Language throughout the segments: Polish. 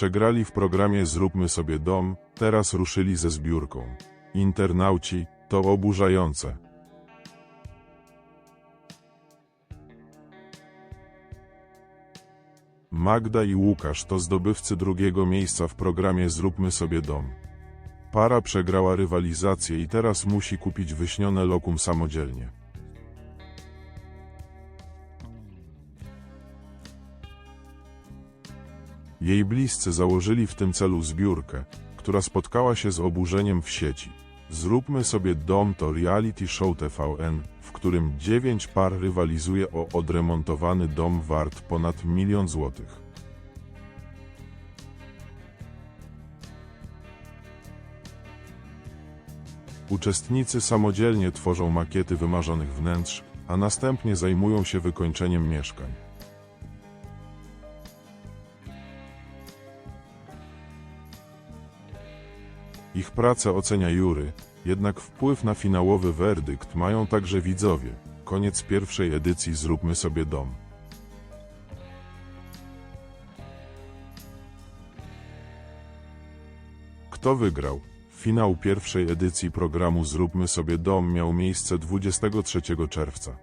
Przegrali w programie Zróbmy sobie dom, teraz ruszyli ze zbiórką. Internauci, to oburzające. Magda i Łukasz to zdobywcy drugiego miejsca w programie Zróbmy sobie dom. Para przegrała rywalizację i teraz musi kupić wyśnione lokum samodzielnie. Jej bliscy założyli w tym celu zbiórkę, która spotkała się z oburzeniem w sieci. Zróbmy sobie dom to reality show TVN, w którym dziewięć par rywalizuje o odremontowany dom wart ponad milion złotych. Uczestnicy samodzielnie tworzą makiety wymarzonych wnętrz, a następnie zajmują się wykończeniem mieszkań. Ich pracę ocenia jury, jednak wpływ na finałowy werdykt mają także widzowie. Koniec pierwszej edycji Zróbmy sobie dom. Kto wygrał? Finał pierwszej edycji programu Zróbmy sobie dom miał miejsce 23 czerwca.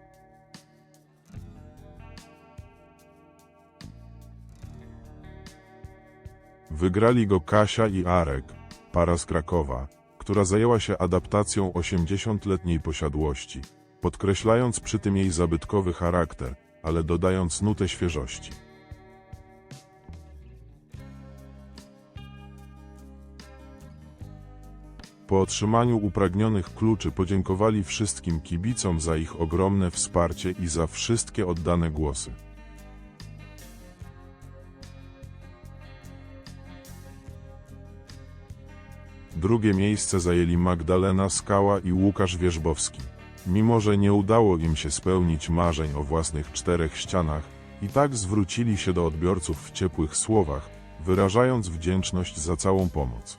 Wygrali go Kasia i Arek, para z Krakowa, która zajęła się adaptacją 80-letniej posiadłości, podkreślając przy tym jej zabytkowy charakter, ale dodając nutę świeżości. Po otrzymaniu upragnionych kluczy podziękowali wszystkim kibicom za ich ogromne wsparcie i za wszystkie oddane głosy. Drugie miejsce zajęli Magdalena Skała i Łukasz Wierzbowski. Mimo, że nie udało im się spełnić marzeń o własnych czterech ścianach, i tak zwrócili się do odbiorców w ciepłych słowach, wyrażając wdzięczność za całą pomoc.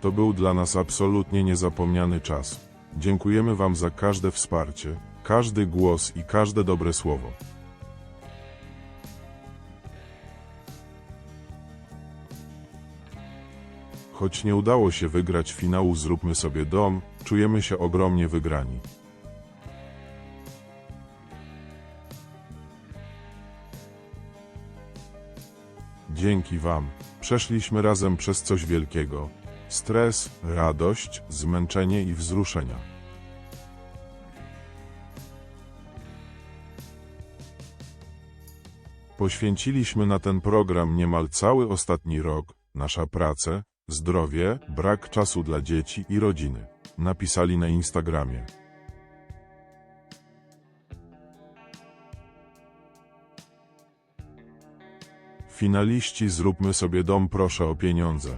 To był dla nas absolutnie niezapomniany czas. Dziękujemy Wam za każde wsparcie, każdy głos i każde dobre słowo. Choć nie udało się wygrać finału Zróbmy sobie dom, czujemy się ogromnie wygrani. Dzięki Wam przeszliśmy razem przez coś wielkiego. Stres, radość, zmęczenie i wzruszenia. Poświęciliśmy na ten program niemal cały ostatni rok, nasza pracę, zdrowie, brak czasu dla dzieci i rodziny. Napisali na Instagramie. Finaliści Zróbmy sobie dom proszę o pieniądze.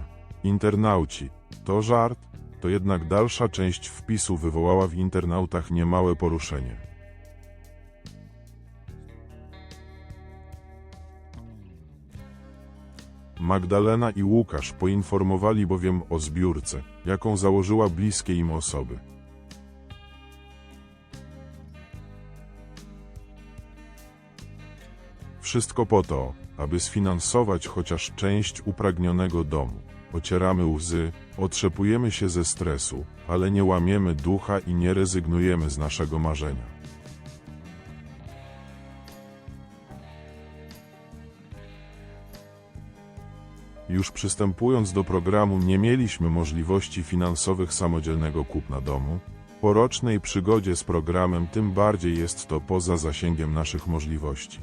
Internauci. To żart? To jednak dalsza część wpisu wywołała w internautach niemałe poruszenie. Magdalena i Łukasz poinformowali bowiem o zbiórce, jaką założyła bliskie im osoby. Wszystko po to, aby sfinansować chociaż część upragnionego domu. Ocieramy łzy, otrzepujemy się ze stresu, ale nie łamiemy ducha i nie rezygnujemy z naszego marzenia. Już przystępując do programu nie mieliśmy możliwości finansowych samodzielnego kupna domu. Po rocznej przygodzie z programem tym bardziej jest to poza zasięgiem naszych możliwości.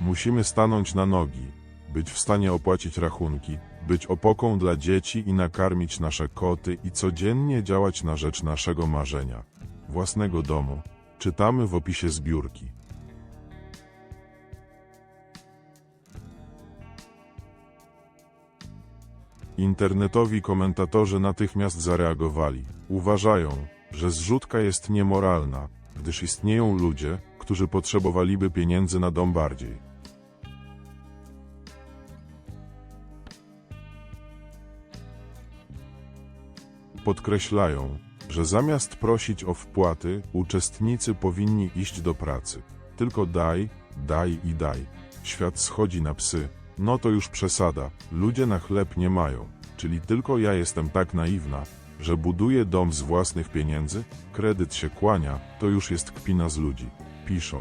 Musimy stanąć na nogi, być w stanie opłacić rachunki, być opoką dla dzieci i nakarmić nasze koty i codziennie działać na rzecz naszego marzenia własnego domu. Czytamy w opisie zbiórki. Internetowi komentatorzy natychmiast zareagowali. Uważają, że zrzutka jest niemoralna, gdyż istnieją ludzie, którzy potrzebowaliby pieniędzy na dom bardziej. podkreślają, że zamiast prosić o wpłaty, uczestnicy powinni iść do pracy. Tylko daj, daj i daj. Świat schodzi na psy. No to już przesada. Ludzie na chleb nie mają. Czyli tylko ja jestem tak naiwna, że buduję dom z własnych pieniędzy? Kredyt się kłania, to już jest kpina z ludzi. Piszą.